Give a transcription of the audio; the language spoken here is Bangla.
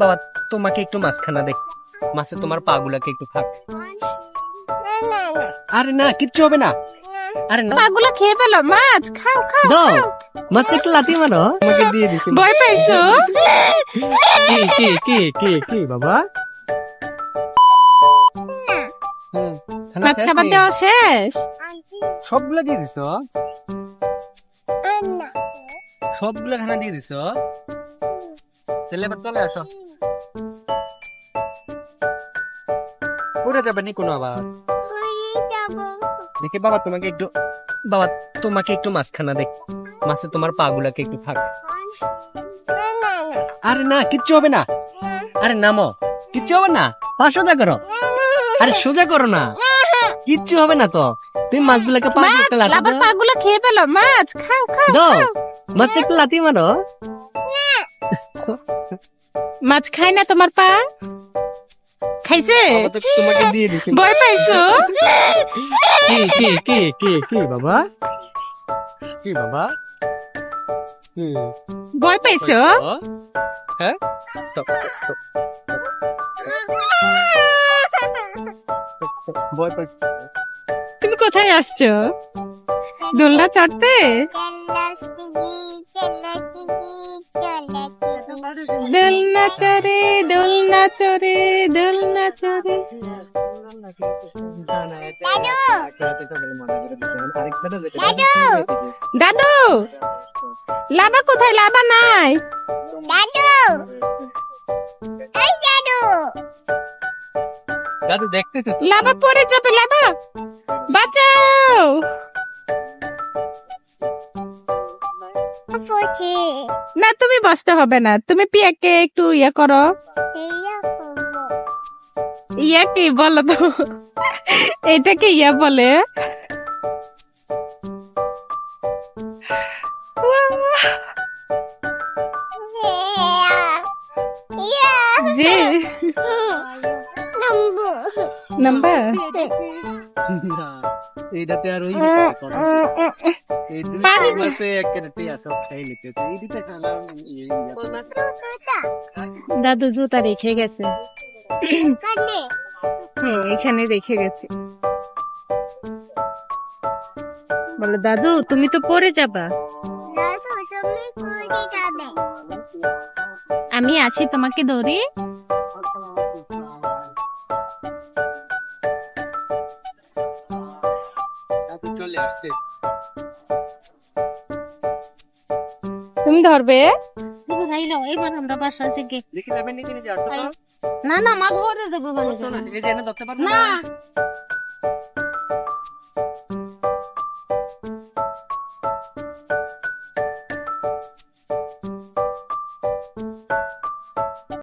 বাবা তোমাকে একটু মাছখানা দেখ। মাছে তোমার পাগুলাকে একটু খাক। আরে না কিচ্ছু হবে না। আরে না। পাগুলো খেয়ে ফেলো মাছ খাও খাও দাও। মাছ একটু লাথি মারো। তোমাকে দিয়ে দিছি। ভয় পাইছো? কি কি কি কি কি বাবা? মাছ শেষ খাবার দেওয়া শেষ? সবগুলো দিয়ে দিছ? সবগুলো খানা দিয়ে দিছ? এবার চলে আসো। পড়ে যাবে নি কোনো আবার। দেখি বাবা তোমাকে একটু বাবা তোমাকে একটু মাছখানা দেখ। মাছে তোমার পাগুলাকে একটু খাক আরে না কিচ্ছু হবে না। আরে নামো কিচ্ছু হবে না। পা সোজা করো। আরে সোজা করো না। কিচ্ছু হবে না তো। তুমি মাছগুলোকে পা একটা লাথি দাও। পাগুলো খেয়ে ফেলো। মাছ খাও খাও দাও। মাছ একটু লাথি মারো। মাছ খায় না তোমার পা? খাইছে? তোমাকে দিয়ে দিছি। ভয় পাইছো? কি কি কি কি কি বাবা? কি বাবা? ভয় পাইছো? হ্যাঁ? ভয় পাইছি। তুমি কোথায় আসছো? দোলনা চড়তে? দোলনা চড়ে দোলনা চড়ে দোলনা চড়ে দাদু! লাভা কোথায়? লাভা নাই। দাদু! দেখতে তো। লাভা পড়ে যাবে লাভা বাঁচাও! না তুমি বসতে হবে না। তুমি পিয়াকে একটু ইয়ে করো। ইয়া কি বলো তো? এটাকে ইয়া বলে? জি। নাম্বার? এইটাতে আর ওই পানি মাসে একটা টিয়া সব খাই নিতেছে এই দিতে দাদু জুতা রেখে গেছে। হ্যাঁ এখানে রেখে গেছে। বলে দাদু তুমি তো পড়ে যাবা। আমি আসি তোমাকে ধরি। চলে আসছে তুমি ধরবে? এবার আমরা বাসা থেকে দেখি যাবেন নিজে নিজে আসতো তো না না মা ধরতে পারব না।